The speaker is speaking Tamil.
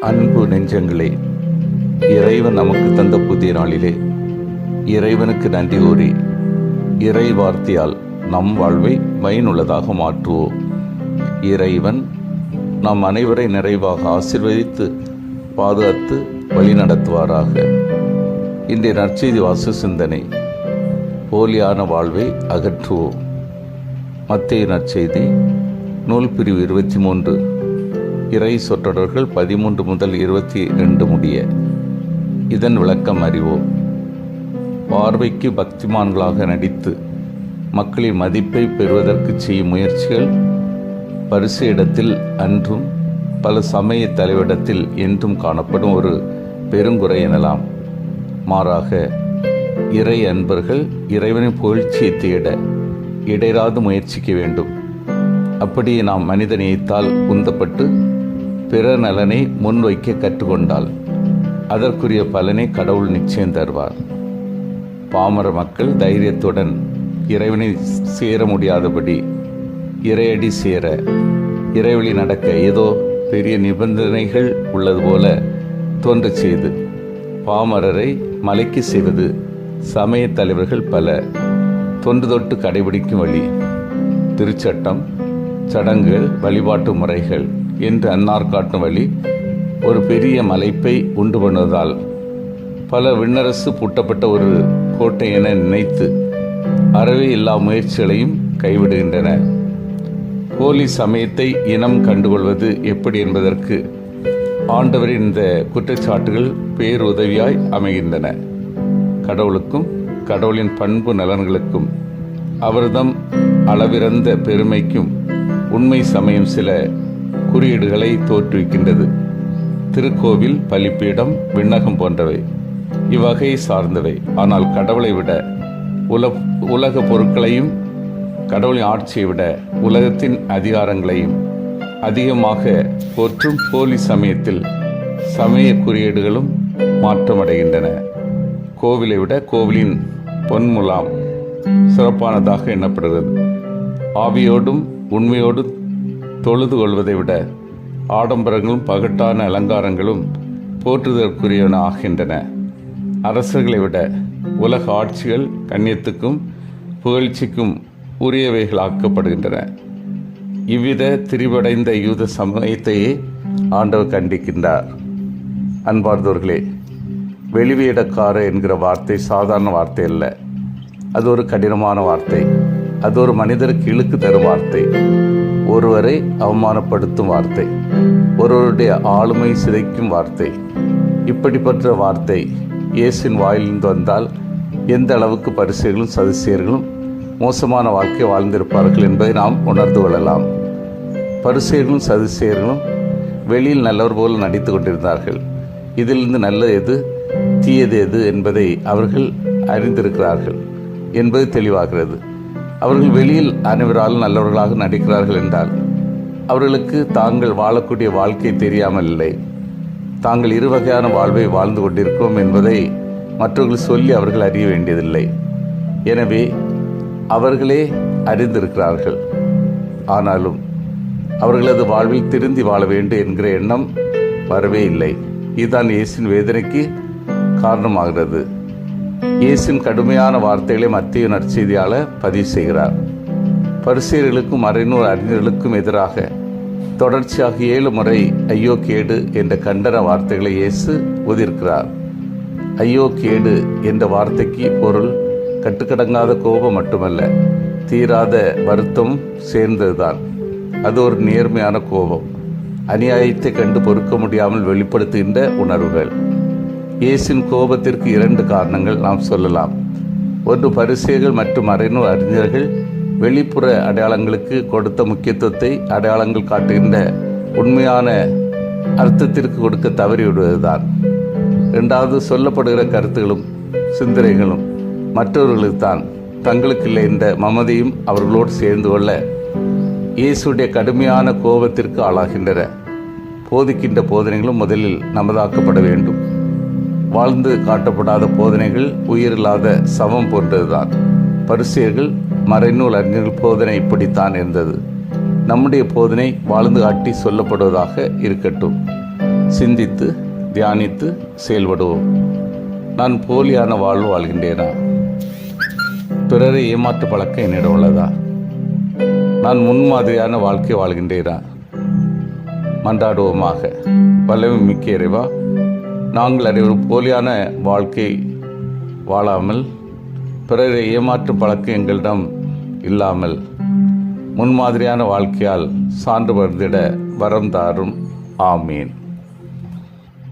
அன்பு நெஞ்சங்களே இறைவன் நமக்கு தந்த புதிய நாளிலே இறைவனுக்கு நன்றி கூறி இறை வார்த்தையால் நம் வாழ்வை பயனுள்ளதாக மாற்றுவோம். இறைவன் நம் அனைவரை நிறைவாக ஆசிர்வதித்து பாதுகாத்து வழிநடத்துவாராக இன்றைய நற்செய்தி வாசு சிந்தனை போலியான வாழ்வை அகற்றுவோம். மத்திய நற்செய்தி நூல் பிரிவு இருபத்தி மூன்று. இறை சொற்றொடர்கள் பதிமூன்று முதல் இருபத்தி ரெண்டு முடிய. இதன் விளக்கம் அறிவோம் பார்வைக்கு பக்திமான்களாக நடித்து மக்களின் மதிப்பை பெறுவதற்கு செய்யும் முயற்சிகள் பரிசு இடத்தில் அன்றும் பல சமய தலைவிடத்தில் என்றும் காணப்படும் ஒரு பெருங்குறை எனலாம். மாறாக இறை அன்பர்கள் இறைவனின் புகழ்ச்சியை தேட இடைராது முயற்சிக்க வேண்டும். அப்படியே நாம் மனித நேயத்தால் உந்தப்பட்டு பிற நலனை முன்வைக்க கற்றுக்கொண்டால் அதற்குரிய பலனை கடவுள் நிச்சயம் தருவார். பாமர மக்கள் தைரியத்துடன் இறைவனை சேர முடியாதபடி இறையடி சேர இறைவழி நடக்க ஏதோ பெரிய நிபந்தனைகள் உள்ளது போல தோன்ற செய்து பாமரரை மலைக்கு செய்வது சமய தலைவர்கள் பல. தொன்று தொட்டு கடைபிடிக்கும் வழி திருச்சட்டம் சடங்குகள் வழிபாட்டு முறைகள். என்று அன்னார் காட்டும் வழி ஒரு பெரிய மலைப்பை உண்டு பண்ணுவதால் பல விண்ணரசு பூட்டப்பட்ட ஒரு கோட்டை என நினைத்து அறவே எல்லா முயற்சிகளையும் கைவிடுகின்றன. போலி சமயத்தை இனம் கண்டுகொள்வது எப்படி என்பதற்கு ஆண்டவரின் இந்த குற்றச்சாட்டுகள் பேருதவியாய் அமைகின்றன. கடவுளுக்கும் கடவுளின் பண்பு நலன்களுக்கும் அவர்தம் அளவிறந்த பெருமைக்கும் உண்மை சமயம் சில குறியீடுகளை தோற்றுவிக்கின்றது. திருக்கோவில் பலிப்பீடம் விண்ணகம் போன்றவை. இவ்வகையை சார்ந்தவை. ஆனால் கடவுளை விட உல உலக பொருட்களையும் கடவுளின் ஆட்சியை விட உலகத்தின் அதிகாரங்களையும் அதிகமாக போற்றும் போலி சமயத்தில் சமய குறியீடுகளும் மாற்றமடைகின்றன. கோவிலை விட கோவிலின் பொன்முலாம் சிறப்பானதாக எண்ணப்படுகிறது. ஆவியோடும் உண்மையோடும் தொழுது கொள்வதை விட ஆடம்பரங்களும் பகட்டான அலங்காரங்களும் போற்றுதற்குரியவன ஆகின்றன. அரசர்களை விட உலக ஆட்சிகள் கண்ணியத்துக்கும் புகழ்ச்சிக்கும் உரியவைகளாக்கப்படுகின்றன. இவ்வித திரிவடைந்த யூத சமயத்தையே ஆண்டவர் கண்டிக்கின்றார். அன்பார்ந்தவர்களே வெளிவேடக்கார என்கிற வார்த்தை சாதாரண வார்த்தை அல்ல. அது ஒரு கடினமான வார்த்தை. அது ஒரு மனிதருக்கு இழுக்கு தரும் வார்த்தை. ஒருவரை அவமானப்படுத்தும் வார்த்தை ஒருவருடைய ஆளுமை சிதைக்கும் வார்த்தை இப்படிப்பட்ட வார்த்தை இயேசின் வாயிலிருந்து வந்தால் எந்த அளவுக்கு பரிசுகளும் சதிசியர்களும் மோசமான வாழ்க்கை வாழ்ந்திருப்பார்கள் என்பதை நாம் உணர்ந்து கொள்ளலாம். பரிசைகளும் சதிசியர்களும் வெளியில் நல்லவர் போல் நடித்து கொண்டிருந்தார்கள். இதிலிருந்து நல்லது எது தீயது எது என்பதை அவர்கள் அறிந்திருக்கிறார்கள் என்பது தெளிவாகிறது. அவர்கள் வெளியில் அனைவராலும் நல்லவர்களாக நடிக்கிறார்கள் என்றால் அவர்களுக்கு தாங்கள் வாழக்கூடிய வாழ்க்கை தெரியாமல் இல்லை. தாங்கள் இரு வகையான வாழ்வை வாழ்ந்து கொண்டிருக்கிறோம் என்பதை மற்றவர்கள் சொல்லி அவர்கள் அறிய வேண்டியதில்லை. எனவே அவர்களே அறிந்திருக்கிறார்கள். ஆனாலும் அவர்களது வாழ்வில் திருந்தி வாழ வேண்டும் என்கிற எண்ணம் வரவே இல்லை. இதுதான் இயேசின் வேதனைக்கு காரணமாகிறது. இயேசின் கடுமையான வார்த்தைகளை மத்திய நற்செய்தியாளர் பதிவு செய்கிறார். பரிசீர்களுக்கும் மறைநூறு அறிஞர்களுக்கும் எதிராக தொடர்ச்சியாக ஏழு முறை ஐயோ கேடு என்ற கண்டன வார்த்தைகளை இயேசு உதிர்க்கிறார் ஐயோ கேடு என்ற வார்த்தைக்கு பொருள் கட்டுக்கடங்காத கோபம் மட்டுமல்ல தீராத வருத்தம் சேர்ந்ததுதான். அது ஒரு நேர்மையான கோபம். அநியாயத்தை கண்டு பொறுக்க முடியாமல் வெளிப்படுத்துகின்ற உணர்வுகள். இயேசின் கோபத்திற்கு இரண்டு காரணங்கள் நாம் சொல்லலாம். ஒன்று பரிசுகள் மற்றும் மறைநூல் அறிஞர்கள் வெளிப்புற அடையாளங்களுக்கு கொடுத்த முக்கியத்துவத்தை அடையாளங்கள் காட்டுகின்ற உண்மையான அர்த்தத்திற்கு கொடுக்க தவறிவிடுவதுதான். இரண்டாவது சொல்லப்படுகிற கருத்துகளும் சிந்தனைகளும் மற்றவர்களுக்கு தான் தங்களுக்கு இல்லை என்ற மமதையும் அவர்களோடு சேர்ந்து கொள்ள இயேசுடைய கடுமையான கோபத்திற்கு ஆளாகின்றன. போதிக்கின்ற போதனைகளும் முதலில் நமதாக்கப்பட வேண்டும். வாழ்ந்து காட்டப்படாத போதனைகள் உயிரில்லாத சமம் போன்றதுதான். பரிசியர்கள் மறைநூல் அறிஞர்கள் போதனை இப்படித்தான் இருந்தது. நம்முடைய போதனை வாழ்ந்து காட்டி சொல்லப்படுவதாக இருக்கட்டும். சிந்தித்து தியானித்து செயல்படுவோம். நான் போலியான வாழ்வு வாழ்கின்றேனா பிறரை ஏமாற்று பழக்கம் என்னிடம் உள்ளதா? நான் முன்மாதிரியான வாழ்க்கை வாழ்கின்றேனா? மன்றாடுவோமாக. வல்லமை மிக்க இறைவா நாங்கள் அனைவரும் போலியான வாழ்க்கை வாழாமல் பிறரை ஏமாற்றும் பழக்கம் எங்களிடம் இல்லாமல் முன்மாதிரியான வாழ்க்கையால் சான்று வருந்திட வரம் தாரும். ஆமீன்.